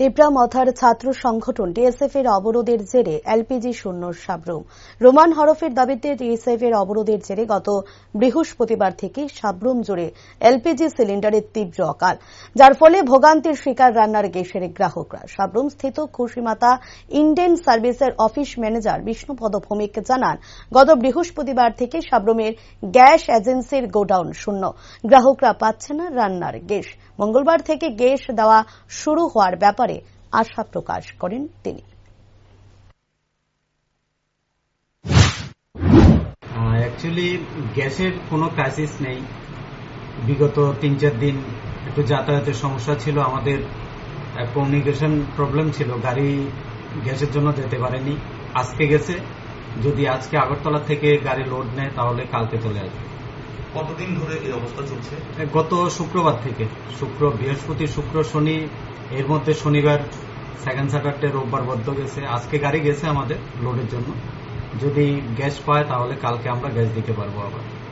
তেপরা মথার ছাত্র সংগঠন ডিএসএফ এর অবরোধের জেরে এলপিজি শূন্য সাবরুম। রোমান হরফের দাবিতে ডিএসএফ এর অবরোধের জেরে গত বৃহস্পতিবার থেকে সাবরুম জুড়ে এলপিজি সিলিন্ডারের তীব্র অকাল, যার ফলে ভোগান্তির শিকার রান্নার গ্যাসের গ্রাহকরা। সাবরুম স্থিত খুশিমাতা ইন্ডেন সার্ভিসের অফিস ম্যানেজার বিষ্ণুপদ ভৌমিক জানান, গত বৃহস্পতিবার থেকে সাবরুমের গ্যাস এজেন্সির গোডাউন শূন্য। গ্রাহকরা পাচ্ছে না রান্নার গ্যাস। মঙ্গলবার থেকে গ্যাস দেওয়া শুরু হওয়ার ব্যাপারে আশা প্রকাশ করেন তিনি। অ্যাকচুয়ালি গ্যাসের কোনো ক্রাইসিস নেই। বিগত তিন চার দিন একটু যাতায়াতের সমস্যা ছিল। আমাদের কমিউনিকেশন প্রবলেম ছিল। গাড়ি গ্যাসের জন্য যেতে পারেনি। আজকে গেছে। যদি আজকে আগরতলা থেকে গাড়ি লোড নেয়, তাহলে কালকে চলে আসবে। কতদিন ধরে এই অবস্থা চলছে? গত শুক্রবার থেকে। শুক্র, বৃহস্পতি, শুক্র, শনি, এর মধ্যে শনিবার সেকেন্ড স্যাটারডে রোববার বদ্ধ গেছে। আজকে গাড়ি গেছে আমাদের লোডের জন্য। যদি গ্যাস পায় তাহলে কালকে আমরা গ্যাস দিতে পারব আবার।